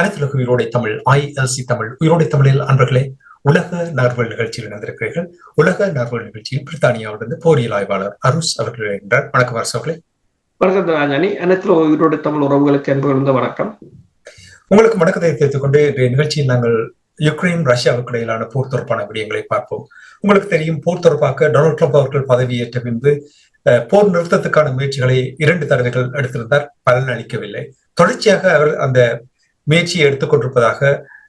அனைத்துலக உயிரோடை தமிழ் ஐஎல்சி தமிழ் உயிரோடை தமிழில் அன்பர்களே உலக நகர்வல் நிகழ்ச்சியில் இணைந்திருக்கிறீர்கள். உலக நகர்வல் நிகழ்ச்சியில் பிரித்தானியாவிலிருந்து போரியல் ஆய்வாளர் அருஸ் அவர்கள் இருக்கின்றார் வணக்கம் அரசு அவர்களே. வணக்கம் ராஜானி அனைத்து உயிரோடு தமிழ் உறவுகளுக்கு என்பது வணக்கம். உங்களுக்கு வணக்கத்தை தெரிவித்துக் கொண்டு இன்றைய நிகழ்ச்சியில் நாங்கள் யுக்ரைன் ரஷ்யாவுக்கு இடையிலான போர் தொடர்பான விடயங்களை பார்ப்போம். உங்களுக்கு தெரியும் போர் தொடர்பாக டொனால்ட் ட்ரம்ப் அவர்கள் பதவியேற்ற பின்பு போர் நிறுத்தத்துக்கான முயற்சிகளை இரண்டு தடவைகள் எடுத்திருந்தார். பலன் அளிக்கவில்லை தொடர்ச்சியாக அவர் அந்த முயற்சியை எடுத்துக்கொண்டிருப்பதாக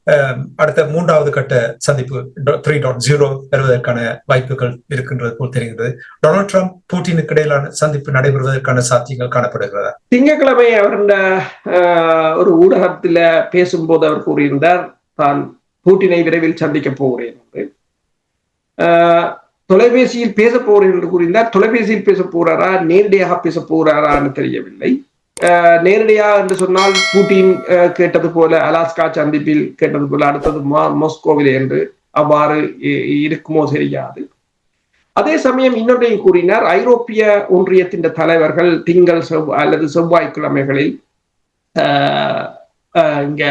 அஹ், அடுத்த மூன்றாவது கட்ட சந்திப்பு த்ரீ டாட் ஜீரோ பெறுவதற்கான வாய்ப்புகள் இருக்கின்றது போல் தெரிகிறது டொனால்ட் ட்ரம்ப் பூட்டினுக்கு இடையிலான சந்திப்பு நடைபெறுவதற்கான சாத்தியங்கள் காணப்படுகிறதா? திங்கட்கிழமை அவர் இந்த ஆஹ், ஒரு ஊடகத்துல பேசும்போது அவர் கூறியிருந்தார் தான் பூட்டினை விரைவில் சந்திக்க போகிறேன் என்று. ஆஹ், தொலைபேசியில் பேச போகிறேன் என்று கூறியிருந்தார். தொலைபேசியில் பேச போறாரா? நேரடியாக பேச போறாரான்னு தெரியவில்லை. நேரடியாக என்று சொன்னால் பூட்டின் கேட்டது போல அலாஸ்கா சந்திப்பில் கேட்டது போல அடுத்தது மாஸ்கோவில் என்று அவ்வாறு இருக்குமோ தெரியாது. அதே சமயம் இன்னொன்றையும் கூறினார் ஐரோப்பிய ஒன்றியத்தின் தலைவர்கள் திங்கள் செவ் அல்லது செவ்வாய்க்கிழமைகளில் ஆஹ், இங்க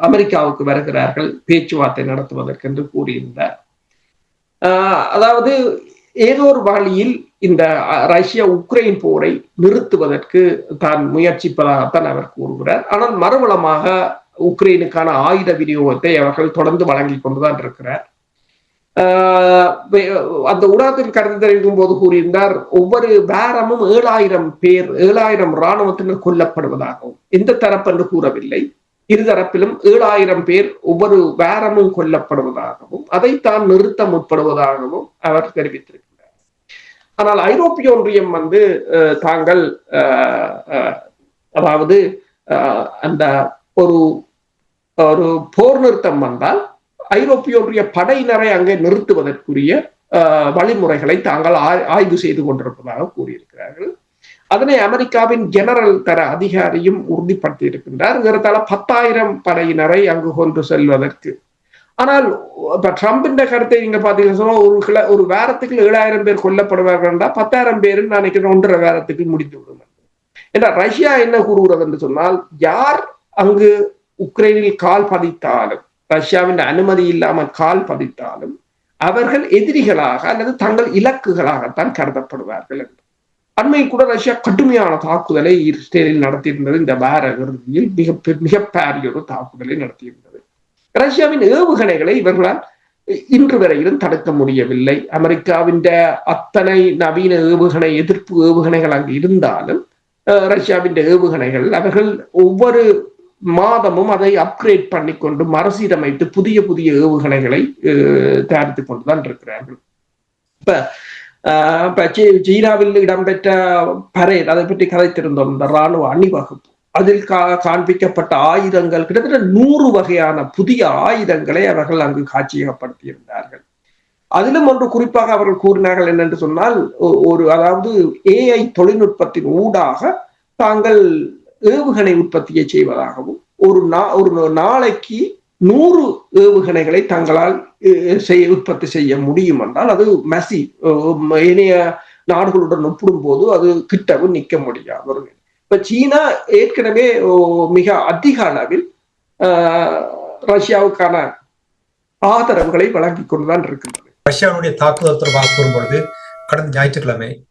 அமெரிக்காவுக்கு வருகிறார்கள் பேச்சுவார்த்தை நடத்துவதற்கென்று கூறியிருந்தார். ஆஹ், அதாவது ஏதோ ஒரு வழியில் இந்த அஹ், ரஷ்யா உக்ரைன் போரை நிறுத்துவதற்கு தான் முயற்சிப்பதாகத்தான் அவர் கூறுகிறார். ஆனால் மறுவளமாக உக்ரைனுக்கான ஆயுத விநியோகத்தை அவர்கள் தொடர்ந்து வழங்கி கொண்டுதான் இருக்கிறார். ஆஹ் அந்த ஊடகத்தின் கருத்து தெரிவிக்கும் போது கூறியிருந்தார் ஒவ்வொரு வாரமும் ஏழாயிரம் பேர் ஏழாயிரம் இராணுவத்தினர் கொல்லப்படுவதாகவும். எந்த தரப்பு என்று கூறவில்லை. இருதரப்பிலும் ஏழாயிரம் பேர் ஒவ்வொரு வாரமும் கொல்லப்படுவதாகவும் அதை தான் நிறுத்த முற்படுவதாகவும் அவர் தெரிவித்திருக்கிறார். ஆனால் ஐரோப்பிய ஒன்றியம் வந்து தாங்கள் அதாவது அந்த ஒரு ஒரு போர் நிறுத்தம் வந்தால் ஐரோப்பிய ஒன்றிய படையினரை அங்கே நிறுத்துவதற்குரிய வழிமுறைகளை தாங்கள் ஆய்வு செய்து கொண்டிருப்பதாக கூறியிருக்கிறார்கள். அதனை அமெரிக்காவின் ஜெனரல் தர அதிகாரியும் உறுதிப்படுத்தி இருக்கின்றார் ஏறத்தாழ பத்தாயிரம் படையினரை அங்கு கொண்டு செல்வதற்கு ஆனால் இப்ப ட்ரம்பின் கருத்தை நீங்க பாத்தீங்கன்னா சொன்னா ஒரு கிள ஒரு வாரத்துக்கு ஏழாயிரம் பேர் கொல்லப்படுவார்கள் பத்தாயிரம் பேர் நினைக்கிறேன் ஒன்றரை வாரத்துக்கு முடித்து விடுங்க ஏன்னா ரஷ்யா என்ன கூறுகிறது என்று சொன்னால் யார் அங்கு உக்ரைனில் கால் பதித்தாலும் ரஷ்யாவின் அனுமதி இல்லாமல் கால் பதித்தாலும் அவர்கள் எதிரிகளாக அல்லது தங்கள் இலக்குகளாகத்தான் கருதப்படுவார்கள் என்று. அண்மையில் கூட ரஷ்யா கடுமையான தாக்குதலை இஸ்ரேலில் நடத்தியிருந்தது. இந்த வார இறுதியில் மிக பெ- மிக பாரிய ஒரு தாக்குதலை நடத்தியிருந்தது. ரஷ்யாவின் ஏவுகணைகளை இவர்களால் இன்று வரையிலும் தடுக்க முடியவில்லை. அமெரிக்காவின் அத்தனை நவீன ஏவுகணை எதிர்ப்பு ஏவுகணைகள் அங்கு இருந்தாலும் ரஷ்யாவின் ஏவுகணைகள் அவர்கள் ஒவ்வொரு மாதமும் அதை அப்கிரேட் பண்ணிக்கொண்டு மறுசீரமைத்து புதிய புதிய ஏவுகணைகளை அஹ், தயாரித்துக் கொண்டுதான் இருக்கிறார்கள். இப்ப ஆஹ், சீனாவில் இடம்பெற்ற பரேட் அதை பற்றி கதைத்திருந்தோம். இந்த ராணுவ அணிவகுப்பு. அதில் கா காண்பிக்கப்பட்ட ஆயுதங்கள் கிட்டத்தட்ட நூறு வகையான புதிய ஆயுதங்களை அவர்கள் அங்கு காட்சியகப்படுத்தியிருந்தார்கள். அதிலும் ஒன்று குறிப்பாக அவர்கள் கூறினார்கள் என்னென்று சொன்னால் ஒரு அதாவது ஏஐ தொழில்நுட்பத்தின் ஊடாக தாங்கள் ஏவுகணை உற்பத்தியை செய்வதாகவும் ஒரு நா ஒரு நாளைக்கு நூறு ஏவுகணைகளை தங்களால் செய்ய உற்பத்தி செய்ய முடியும் என்றால் அது மசி இணைய நாடுகளுடன் ஒப்பிடும்போது அது கிட்டவும் நிற்க முடியாது. இப்ப சீனா ஏற்கனவே மிக அதிக அளவில் ரஷ்யாவுக்கான ஆதரவுகளை வழங்கி கொண்டுதான் இருக்கின்றது. ரஷ்யாவுடைய தாக்குதல் தொடர்பாக கூறும்பொழுது கடந்த ஞாயிற்றுக்கிழமை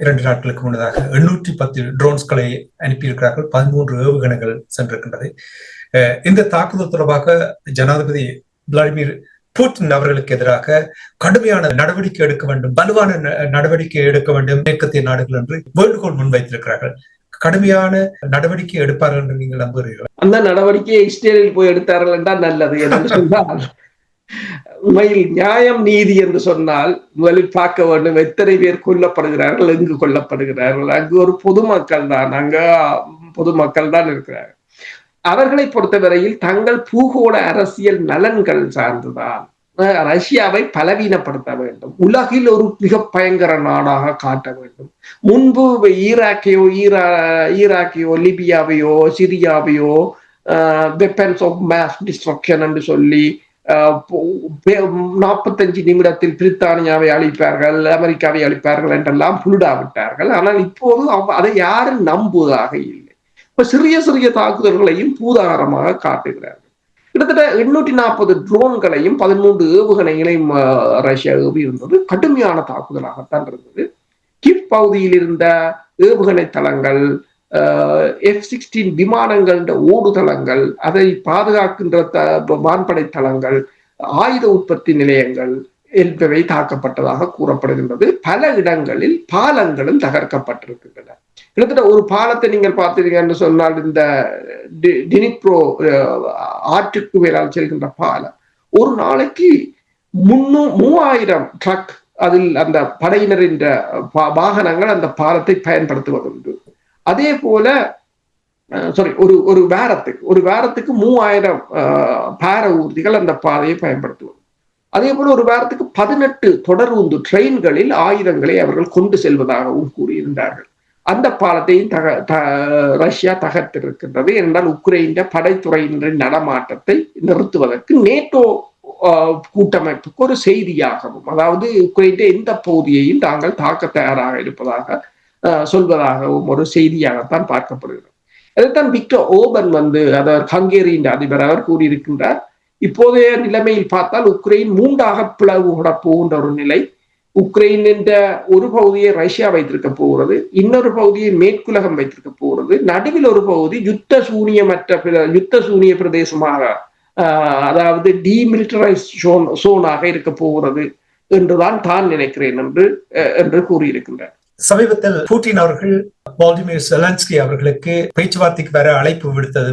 இரண்டு நாட்களுக்கு முன்னதாக எண்ணூற்றி பத்து ட்ரோன்ஸ்களை அனுப்பியிருக்கிறார்கள். பதிமூன்று ஏவுகணைகள் சென்றிருக்கின்றது. இந்த தாக்குதல் தொடர்பாக ஜனாதிபதி விளாடிமிர் புட்டின் அவர்களுக்கு எதிராக கடுமையான நடவடிக்கை எடுக்க வேண்டும் வலுவான ந- நடவடிக்கை எடுக்க வேண்டும் மேற்கத்திய நாடுகள் என்று வேண்டுகோள் முன்வைத்திருக்கிறார்கள். கடுமையான நடவடிக்கை எடுப்பார்கள் என்று நீங்கள் நம்புகிறீர்கள்? அந்த நடவடிக்கையை இஸ்ரேலில் போய் எடுத்தார்கள் என்றால் நல்லது என்று சொன்னால் உண்மையில் நியாயம் நீதி என்று சொன்னால் முதலில் பார்க்க வேண்டும் எத்தனை பேர் கொல்லப்படுகிறார்கள் எங்கு கொல்லப்படுகிறார்கள். அங்கு ஒரு பொதுமக்கள் தான் அங்க பொதுமக்கள் தான் இருக்கிறார்கள். அவர்களை பொறுத்தவரையில் தங்கள் பூகோள அரசியல் நலன்கள் சார்ந்துதான் ரஷ்யாவை பலவீனப்படுத்த வேண்டும். உலகில் ஒரு மிக பயங்கர நாடாக காட்ட வேண்டும். முன்பு ஈராக்கையோ ஈரா ஈராக்கையோ லிபியாவையோ சிரியாவையோ வெப்பன்ஸ் ஆஃப் மேஸ் டிஸ்ட்ரக்ஷன் என்று சொல்லி நாற்பத்தஞ்சு நிமிடத்தில் பிரித்தானியாவை அழிப்பார்கள் அமெரிக்காவை அழிப்பார்கள் என்றெல்லாம் புலுடா விட்டார்கள் ஆனால் இப்போது அதை யாரும் நம்புவதாக இல்லை. இப்ப சிறிய சிறிய தாக்குதல்களையும் பூதாகரமாக காட்டுகிறார்கள். கிட்டத்தட்ட எண்ணூற்றி நாற்பது ட்ரோன்களையும் பதிமூன்று ஏவுகணைகளையும் ரஷ்யா ஏவி இருந்தது. கடுமையான தாக்குதலாகத்தான் இருந்தது. கிப் பகுதியில் இருந்த ஏவுகணை தளங்கள் எஃப் சிக்ஸ்டீன் விமானங்கள் ஓடுதளங்கள் அதை பாதுகாக்கின்ற த- வான்படை தளங்கள் ஆயுத உற்பத்தி நிலையங்கள் என்பவை தாக்கப்பட்டதாக கூறப்படுகின்றது. பல இடங்களில் பாலங்களும் தகர்க்கப்பட்டிருக்கின்றன. கிட்டத்தட்ட ஒரு பாலத்தை நீங்கள் பார்த்தீங்க என்று சொன்னால் இந்த டினிப்ரோ ஆற்றுக்கு மேலால் செல்கின்ற பாலம். ஒரு நாளைக்கு முன்னூ மூவாயிரம் ட்ரக் அதில் அந்த படையினரின் வாகனங்கள் அந்த பாலத்தை பயன்படுத்துவதுண்டு. அதே போல சாரி ஒரு ஒரு வாரத்துக்கு ஒரு வாரத்துக்கு மூவாயிரம் அஹ், பார ஊர்திகள் அந்த பாதையை பயன்படுத்துவது. அதே போல ஒரு வாரத்துக்கு பதினெட்டு தொடர்ந்து ட்ரெயின்களில் ஆயுதங்களை அவர்கள் கொண்டு செல்வதாகவும் கூறியிருந்தார்கள். அந்த பாலத்தையும் தக த- ரஷ்யா தகர்த்திருக்கின்றது. என்றால் உக்ரைன் படைத்துறையினரின் நடமாட்டத்தை நிறுத்துவதற்கு நேட்டோ ஆஹ், கூட்டமைப்புக்கு ஒரு செய்தியாகவும் அதாவது உக்ரைன் எந்த பகுதியையும் தாங்கள் தாக்க தயாராக இருப்பதாக ஆஹ், சொல்வதாகவும் ஒரு செய்தியாகத்தான் பார்க்கப்படுகிறது. அதைத்தான் விக்டர் ஓபன் வந்து அதாவது ஹங்கேரியின் அதிபர் அவர் கூறியிருக்கின்றார் இப்போதைய நிலைமையில் பார்த்தால் உக்ரைன் மூன்றாக பிளவு போகின்ற ஒரு நிலை. உக்ரைன் என்ற ஒரு பகுதியை ரஷ்யா வைத்திருக்க போகிறது. இன்னொரு பகுதியை மேற்குலகம் வைத்திருக்க போகிறது. நடுவில் ஒரு பகுதி யுத்த சூனியமற்ற பிர- யுத்த சூனிய பிரதேசமாக ஆஹ், அதாவது டிமிலிட்டரைஸ் சோன் சோனாக இருக்க போகிறது என்றுதான் தான் நினைக்கிறேன் என்று அஹ், என்று கூறியிருக்கின்றார் சமீபத்தில் பூட்டின் அவர்கள் வால்டிமிர் செலன்ஸ்கி அவர்களுக்கு பேச்சுவார்த்தைக்கு வர அழைப்பு விடுத்தது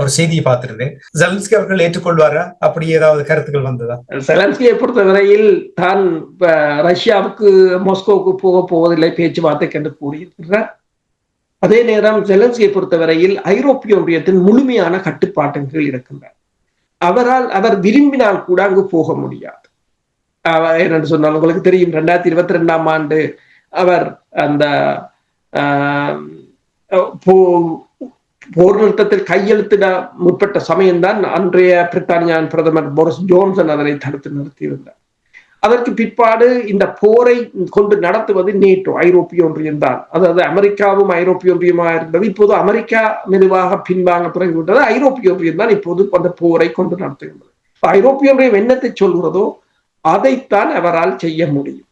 ஒரு செய்தியை பார்த்திருந்தேன். ஜெலன்ஸ்கி அவர்கள் ஏற்றுக்கொள்வாரா? அப்படி ஏதாவது கருத்துக்கள் வந்ததா? ஜெலன்ஸ்கியை பொறுத்தவரையில் தான் ரஷ்யாவுக்கு மாஸ்கோவுக்கு போக போவதில்லை பேச்சுவார்த்தைக்கு என்று கூறியிருக்கிறார். அதே நேரம் ஜெலன்ஸ்கியை பொறுத்தவரையில் ஐரோப்பிய ஒன்றியத்தின் முழுமையான கட்டுப்பாட்டின் கீழ் இருக்கின்றார் அவரால் அவர் விரும்பினால் கூட அங்கு போக முடியாது. அவர் என்னென்று சொன்னால் உங்களுக்கு தெரியும் ரெண்டாயிரத்தி இருபத்தி ரெண்டாம் ஆண்டு அவர் அந்த ஆஹ், போ- போர் நிறுத்தத்தில் கையெழுத்திட முற்பட்ட சமயம்தான் அன்றைய பிரித்தானியாவின் பிரதமர் போரிஸ் ஜோன்சன் அதனை தடுத்து நிறுத்தியிருந்தார். அதற்கு பிற்பாடு இந்த போரை கொண்டு நடத்துவது நேட்டோ ஐரோப்பிய ஒன்றியம் தான். அதாவது அமெரிக்காவும் ஐரோப்பிய ஒன்றியமாக இருந்தது. இப்போது அமெரிக்கா மெதுவாக பின்வாங்க தொடங்கிவிட்டது. ஐரோப்பிய ஒன்றியம் தான் இப்போது அந்த போரை கொண்டு நடத்துகின்றது. ஐரோப்பிய ஒன்றியம் என்னத்தை சொல்கிறதோ அதைத்தான் அவரால் செய்ய முடியும்.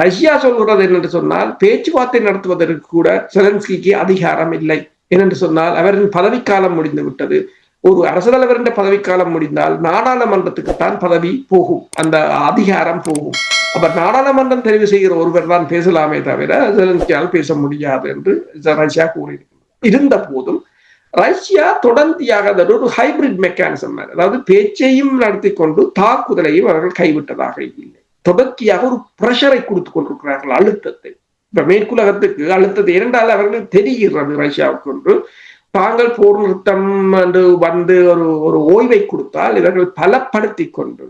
ரஷ்யா சொல்கிறது என்னென்று சொன்னால் பேச்சுவார்த்தை நடத்துவதற்கு கூட செலன்ஸ்கிக்கு அதிகாரம் இல்லை. ஏனென்று சொன்னால் அவரின் பதவிக்காலம் முடிந்து விட்டது ஒரு அரசு தலைவரின் பதவிக்காலம் முடிந்தால் நாடாளுமன்றத்துக்குத்தான் பதவி போகும். அந்த அதிகாரம் போகும். அப்ப நாடாளுமன்றம் தெரிவு செய்கிற ஒருவர் தான் பேசலாமே தவிர ஜெலன்ஸ்கியால் பேச முடியாது என்று ரஷ்யா கூறியிருக்கிறது. இருந்த போதும் ரஷ்யா தொடர்ந்தியாக அது ஒரு ஹைபிரிட் மெக்கானிசம் அதாவது பேச்சையும் நடத்தி கொண்டு தாக்குதலையும் அவர்கள் கைவிட்டதாக இல்லை. தொடர்ச்சியாக ஒரு பிரஷரை கொடுத்து கொண்டிருக்கிறார்கள் அழுத்தத்தை. இப்ப மேற்குலகத்துக்கு அழுத்தத்தை இரண்டால் அவர்கள் தெரிகிறது ரஷ்யாவுக்கு என்று தாங்கள் போர் நிறுத்தம் என்று வந்து ஒரு ஒரு ஓய்வை கொடுத்தால் இவர்கள் பலப்படுத்தி கொண்டு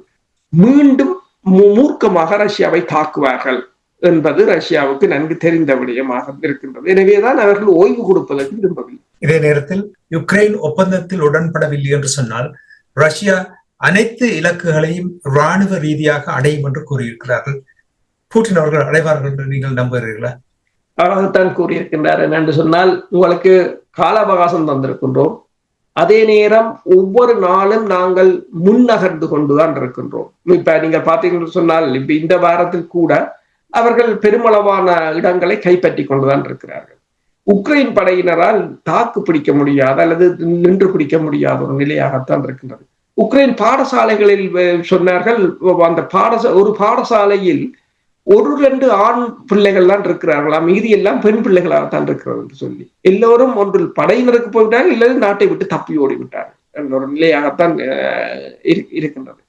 மீண்டும் மூர்க்கமாக ரஷ்யாவை தாக்குவார்கள் என்பது ரஷ்யாவுக்கு நன்கு தெரிந்த விடயமாக இருக்கின்றது. எனவேதான் அவர்கள் ஓய்வு கொடுப்பதற்கு விரும்பவில்லை. இதே நேரத்தில் யுக்ரைன் ஒப்பந்தத்தில் உடன்படவில்லை என்று சொன்னால் ரஷ்யா அனைத்து இலக்குகளையும் ராணுவ ரீதியாக அடையும் என்று கூறியிருக்கிறார்கள். பூட்டின் அவர்கள் அடைவார்கள் என்று நீங்கள் நம்புகிறீர்களா? அழகுத்தான் கூறியிருக்கின்றார். என்னென்று சொன்னால் உங்களுக்கு கால அவகாசம் தந்திருக்கின்றோம். அதே நேரம் ஒவ்வொரு நாளும் நாங்கள் முன்னகர்ந்து கொண்டுதான் இருக்கின்றோம். இப்ப நீங்க பாத்தீங்கன்னு சொன்னால் இப்ப இந்த வாரத்தில் கூட அவர்கள் பெருமளவான இடங்களை கைப்பற்றி கொண்டுதான் இருக்கிறார்கள். உக்ரைன் படையினரால் தாக்கு பிடிக்க முடியாத அல்லது நின்று பிடிக்க முடியாத ஒரு நிலையாகத்தான் இருக்கின்றது. உக்ரைன் பாடசாலைகளில் சொன்னார்கள் அந்த பாடசா ஒரு பாடசாலையில் ஒரு ரெண்டு ஆண் பிள்ளைகள் தான் இருக்கிறார்களா மீதி எல்லாம் பெண் பிள்ளைகளாக தான் இருக்கிறது என்று சொல்லி. எல்லோரும் ஒன்றில் படையினருக்கு போய்விட்டார்கள் இல்லை நாட்டை விட்டு தப்பி ஓடி விட்டார்கள் என்ற ஒரு நிலையாகத்தான் அஹ், இரு- இருக்கின்றது.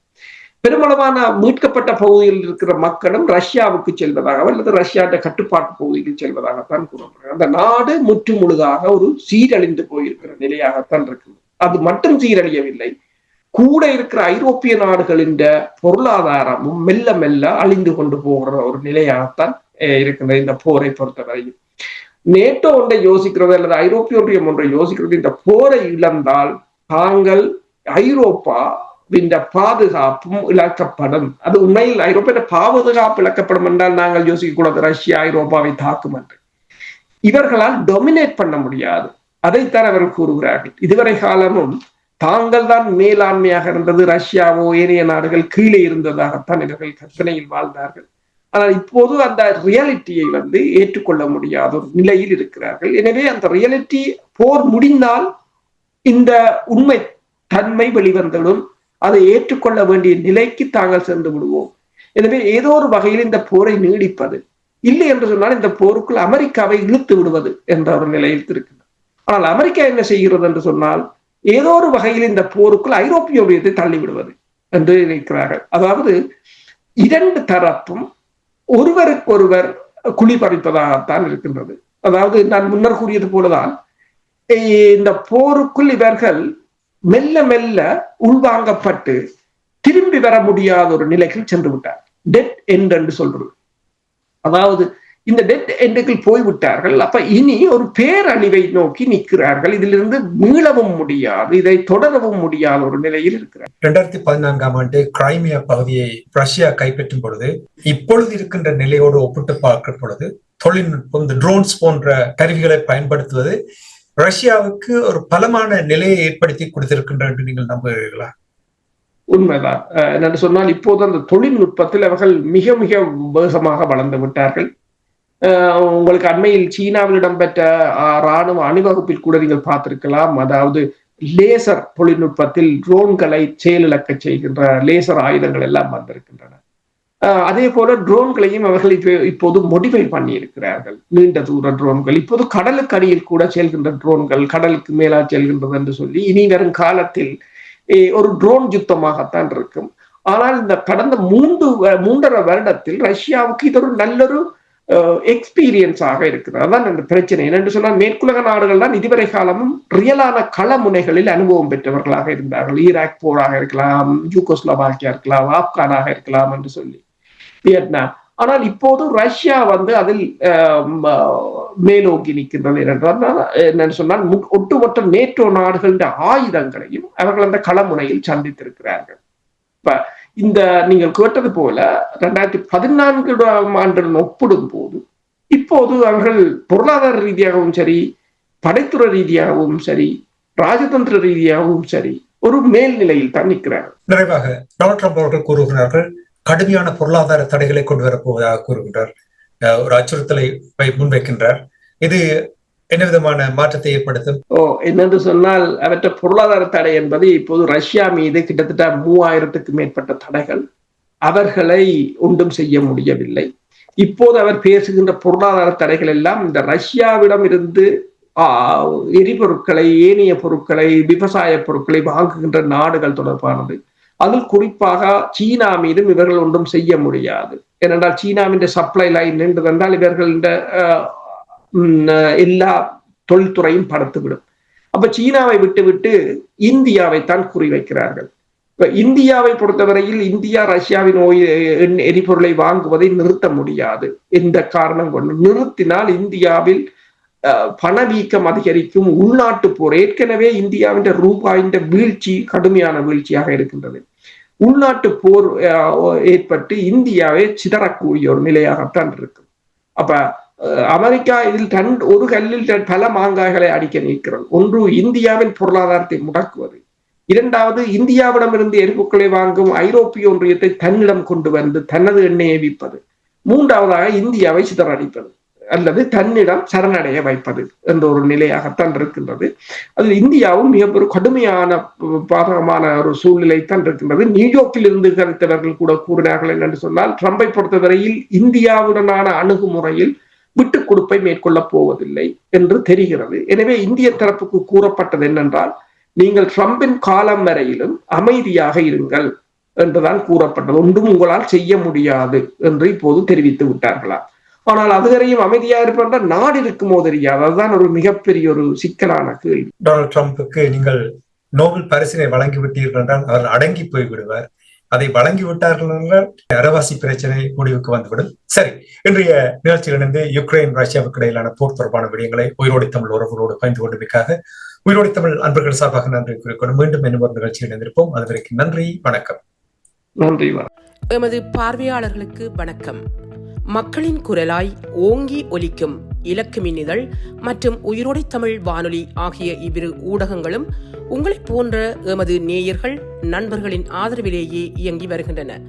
பெருமளவான மீட்கப்பட்ட பகுதியில் இருக்கிற மக்களும் ரஷ்யாவுக்கு செல்வதாக அல்லது ரஷ்யாவுடைய கட்டுப்பாட்டு பகுதிக்கு செல்வதாகத்தான் கூறப்படுகிறது. அந்த நாடு முற்று முழுதாக ஒரு சீரழிந்து போயிருக்கிற நிலையாகத்தான் இருக்குது. அது மட்டும் சீரழியவில்லை கூட இருக்கிற ஐரோப்பிய நாடுகளின் பொருளாதாரமும் மெல்ல மெல்ல அழிந்து கொண்டு போகிற ஒரு நிலையாகத்தான் அஹ், இந்த போரை பொறுத்தவரையில். நேட்டோ ஒன்றை யோசிக்கிறது அல்லது ஐரோப்பிய ஒன்றியம் ஒன்றை யோசிக்கிறது இந்த போரை இழந்தால் தாங்கள் ஐரோப்பா இந்த பாதுகாப்பும் இழக்கப்படும். அது உண்மையில் ஐரோப்பிய பாதுகாப்பு இழக்கப்படும் என்றால் நாங்கள் யோசிக்கக்கூடாது ரஷ்யா ஐரோப்பாவை தாக்கும் என்று. இவர்களால் டொமினேட் பண்ண முடியாது. அதைத்தான் அவர்கள் கூறுகிறார்கள். இதுவரை காலமும் தாங்கள் தான் மேலாண்மையாக இருந்தது. ரஷ்யாவோ ஏனைய நாடுகள் கீழே இருந்ததாகத்தான் இவர்கள் கற்பனையில் வாழ்ந்தார்கள். ஆனால் இப்போது அந்த ரியாலிட்டியை வந்து ஏற்றுக்கொள்ள முடியாத ஒரு நிலையில் இருக்கிறார்கள். எனவே அந்த ரியாலிட்டி போர் முடிந்தால் இந்த உண்மை தன்மை வெளிவந்தாலும் அதை ஏற்றுக்கொள்ள வேண்டிய நிலைக்கு தாங்கள் சென்று விடுவோம். எனவே ஏதோ ஒரு வகையில் இந்த போரை நீடிப்பது இல்லை என்று சொன்னால் இந்த போருக்குள் அமெரிக்காவை இழுத்து விடுவது என்ற ஒரு நிலையில் இருக்கிறது. ஆனால் அமெரிக்கா என்ன செய்கிறது என்று சொன்னால் ஏதோ ஒரு வகையில் இந்த போருக்குள் ஐரோப்பிய ஒன்றியத்தை தள்ளிவிடுவது என்று நினைக்கிறார்கள். அதாவது இரண்டு தரப்பும் ஒருவருக்கொருவர் குழி பறிப்பதாகத்தான் இருக்கின்றது. அதாவது நான் முன்னர் கூறியது போலதான் இந்த போருக்குள் இவர்கள் மெல்ல மெல்ல உள்வாங்கப்பட்டு திரும்பி வர முடியாத ஒரு நிலைக்கு சென்று விட்டார். டெட் எண்ட் என்று சொல்றது அதாவது இந்த டெட் எண்டுகள் போய்விட்டார்கள். அப்ப இனி ஒரு பேரழிவை நோக்கி நிற்கிறார்கள். இதிலிருந்து மீளவும் முடியாது. இதை தொடரவும் முடியாத ஒரு நிலையில் இருக்கிறார் இரண்டாயிரத்தி பதினான்காம் ஆண்டு கிரைமியா பகுதியை ரஷ்யா கைப்பற்றும் பொழுது இப்பொழுது இருக்கின்ற நிலையோடு ஒப்பிட்டு பார்க்கிற பொழுது தொழில்நுட்பம் இந்த ட்ரோன்ஸ் போன்ற கருவிகளை பயன்படுத்துவது ரஷ்யாவுக்கு ஒரு பலமான நிலையை ஏற்படுத்தி கொடுத்திருக்கின்ற என்று நீங்கள் நம்புகிறீர்களா? உண்மைதான். என்னென்று சொன்னால் இப்போது அந்த தொழில்நுட்பத்தில் அவர்கள் மிக மிக வேகமாக வளர்ந்து விட்டார்கள். உங்களுக்கு அண்மையில் சீனாவில் இடம்பெற்ற ராணுவ அணிவகுப்பில் கூட நீங்கள் பார்த்திருக்கலாம். அதாவது லேசர் தொழில்நுட்பத்தில் ட்ரோன்களை செயலிழக்க செய்கின்ற லேசர் ஆயுதங்கள் எல்லாம் வந்திருக்கின்றன. அதே போல ட்ரோன்களையும் அவர்கள் இப்போ- இப்போது மோடிஃபை பண்ணி இருக்கிறார்கள் நீண்ட தூர ட்ரோன்கள். இப்போது கடலுக்கு அடியில் கூட செல்கின்ற ட்ரோன்கள் கடலுக்கு மேலா செல்கின்றது என்று சொல்லி இனி வரும் காலத்தில் ஒரு ட்ரோன் யுத்தமாகத்தான் இருக்கும். ஆனால் இந்த கடந்த மூன்று வ- மூன்றரை வருடத்தில் ரஷ்யாவுக்கு இது ஒரு நல்லொரு எக்ஸ்பீரியன்ஸ் ஆக இருக்குது. அதான் அந்த பிரச்சனை. என்னென்று சொன்னால் மேற்குலக நாடுகள் தான் இதுவரை காலமும் ரியலான களமுனைகளில் அனுபவம் பெற்றவர்களாக இருந்தார்கள். ஈராக் போராக இருக்கலாம் யூகோஸ்லோவாக்கியா இருக்கலாம் ஆப்கானாக இருக்கலாம் என்று சொல்லி. வியட்நாம். ஆனால் இப்போது ரஷ்யா வந்து அதில் அஹ், மேலோங்கி நிற்கின்றது என்றால் என்னன்னு சொன்னால் ஒட்டுமொத்த நேட்டோ நாடுகளின் ஆயுதங்களையும் அவர்கள் அந்த களமுனையில் சந்தித்திருக்கிறார்கள். இப்ப இந்த நீங்கள் கேட்டது போல ரெண்டாயிரத்தி பதினான்காம் ஆண்டுடன் ஒப்பிடும் போது இப்போது அவர்கள் பொருளாதார ரீதியாகவும் சரி படைத்துறை ரீதியாகவும் சரி ராஜதந்திர ரீதியாகவும் சரி ஒரு மேல்நிலையில் தான் நிற்கிறார்கள். நிறைவாக டொனால்ட் ட்ரம்ப் அவர்கள் கூறுகிறார்கள் கடுமையான பொருளாதார தடைகளை கொண்டு வரப்போவதாக கூறுகின்றார். ஒரு அச்சுறுத்தலை வை- முன்வைக்கின்றார். இது என்ன விதமான மாற்றத்தை ஏற்படுத்தும்? ஓ என்னென்று சொன்னால் அவற்றை பொருளாதார தடை என்பது இப்போது ரஷ்யா மீது கிட்டத்தட்ட மூவாயிரத்துக்கு மேற்பட்ட தடைகள் அவர்களை ஒன்றும் செய்ய முடியவில்லை. இப்போது அவர் பேசுகின்ற பொருளாதார தடைகள் எல்லாம் இந்த ரஷ்யாவிடம் இருந்து ஆஹ், எரிபொருட்களை ஏனைய பொருட்களை விவசாய பொருட்களை வாங்குகின்ற நாடுகள் தொடர்பானது. அதில் குறிப்பாக சீனா மீதும் இவர்கள் ஒன்றும் செய்ய முடியாது. ஏனென்றால் சீனாவின் சப்ளை லைன் நின்றதென்றால் இவர்கள் இந்த ஆஹ், எல்லா தொழில்துறையும் படுத்துவிடும். அப்ப சீனாவை விட்டுவிட்டு இந்தியாவை தான் குறிவைக்கிறார்கள். இப்ப இந்தியாவை பொறுத்தவரையில் இந்தியா ரஷ்யாவின் ஓய் எரிபொருளை வாங்குவதை நிறுத்த முடியாது. எந்த காரணம் கொண்டு? நிறுத்தினால் இந்தியாவில் அஹ், பணவீக்கம் அதிகரிக்கும் உள்நாட்டு போர். ஏற்கனவே இந்தியாவின் ரூபாயின் வீழ்ச்சி கடுமையான வீழ்ச்சியாக இருக்கின்றது. உள்நாட்டு போர் அஹ், ஏற்பட்டு இந்தியாவை சிதறக்கூடிய ஒரு நிலையாகத்தான் இருக்கும் அப்ப அமெரிக்கா இதில் தன் ஒரு கல்லில் பல மாங்காய்களை அடிக்க நிற்கிறது. ஒன்று இந்தியாவின் பொருளாதாரத்தை முடக்குவது. இரண்டாவது இந்தியாவிடமிருந்து எரிபொருட்களை வாங்கும் ஐரோப்பிய ஒன்றியத்தை தன்னிடம் கொண்டு வந்து தனது எண்ணெயை விற்பது. மூன்றாவதாக இந்தியாவை சிதறடிப்பது. அல்லது தன்னிடம் சரணடைய வைப்பது என்ற ஒரு நிலையாகத்தான் இருக்கின்றது. அதில் இந்தியாவும் மிக ஒரு கடுமையான பாதகமான ஒரு சூழ்நிலை தான் இருக்கின்றது. நியூயார்க்கில் இருந்து கருத்தவர்கள் கூட கூறினார்கள் என்று சொன்னால் ட்ரம்பை பொறுத்தவரையில் இந்தியாவுடனான அணுகுமுறையில் விட்டுக் கொடுப்பை மேற்கொள்ளப் போவதில்லை என்று தெரிகிறது. எனவே இந்திய தரப்புக்கு கூறப்பட்டது என்னென்றால் நீங்கள் ட்ரம்பின் காலம் வரையிலும் அமைதியாக இருங்கள் என்றுதான் கூறப்பட்டது. ஒன்றும் உங்களால் செய்ய முடியாது என்று இப்போது தெரிவித்து விட்டார்களா? ஆனால் அதுவரையும் அமைதியா இருப்பென்ற நாடு இருக்குமோ தெரியாது. அதுதான் ஒரு மிகப்பெரிய ஒரு சிக்கலான கேள்வி. டொனால்ட் ட்ரம்புக்கு நீங்கள் நோபல் பரிசினை வழங்கிவிட்டீர்கள் என்றால் அவர் அடங்கி போய்விடுவார். அதை வழங்கி விட்டார்கள் என்றால் அரவாசி பிரச்சனை முடிவுக்கு வந்துவிடும். சரி இன்றைய நிகழ்ச்சியில் இணைந்து யுக்ரைன் ரஷ்யாவுக்கு இடையிலான போர் தொடர்பான விடயங்களை உயிரோடி தமிழ் உறவுகளோடு பகிர்ந்து கொண்டமைக்காக உயிரோடி தமிழ் அன்பர்கள் சார்பாக நன்றி கூறிக்கொண்டு மீண்டும் இன்னும் ஒரு நிகழ்ச்சியில் இணைந்திருப்போம். அதுவரைக்கும் நன்றி வணக்கம். நன்றி வணக்கம். எமது பார்வையாளர்களுக்கு வணக்கம். மக்களின் குரலாய் ஓங்கி ஒலிக்கும் இலக்குமின் இதழ் மற்றும் உயிரோடை தமிழ் வானொலி ஆகிய இவ்விரு ஊடகங்களும் உங்களைப் போன்ற எமது நேயர்கள் நண்பர்களின் ஆதரவிலேயே இயங்கி வருகின்றன.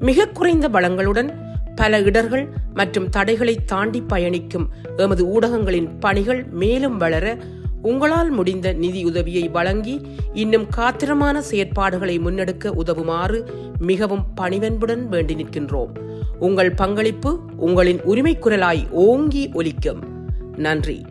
மிக குறைந்த வளங்களுடன் பல இடர்கள் மற்றும் தடைகளை தாண்டி பயணிக்கும் எமது ஊடகங்களின் பணிகள் மேலும் வளர உங்களால் முடிந்த நிதியுதவியை வழங்கி இன்னும் காத்திரமான செயற்பாடுகளை முன்னெடுக்க உதவுமாறு மிகவும் பணிவன்புடன் வேண்டி நிற்கின்றோம். உங்கள் பங்களிப்பு உங்களின் உரிமை குரலாய் ஓங்கி ஒலிக்கும். நன்றி.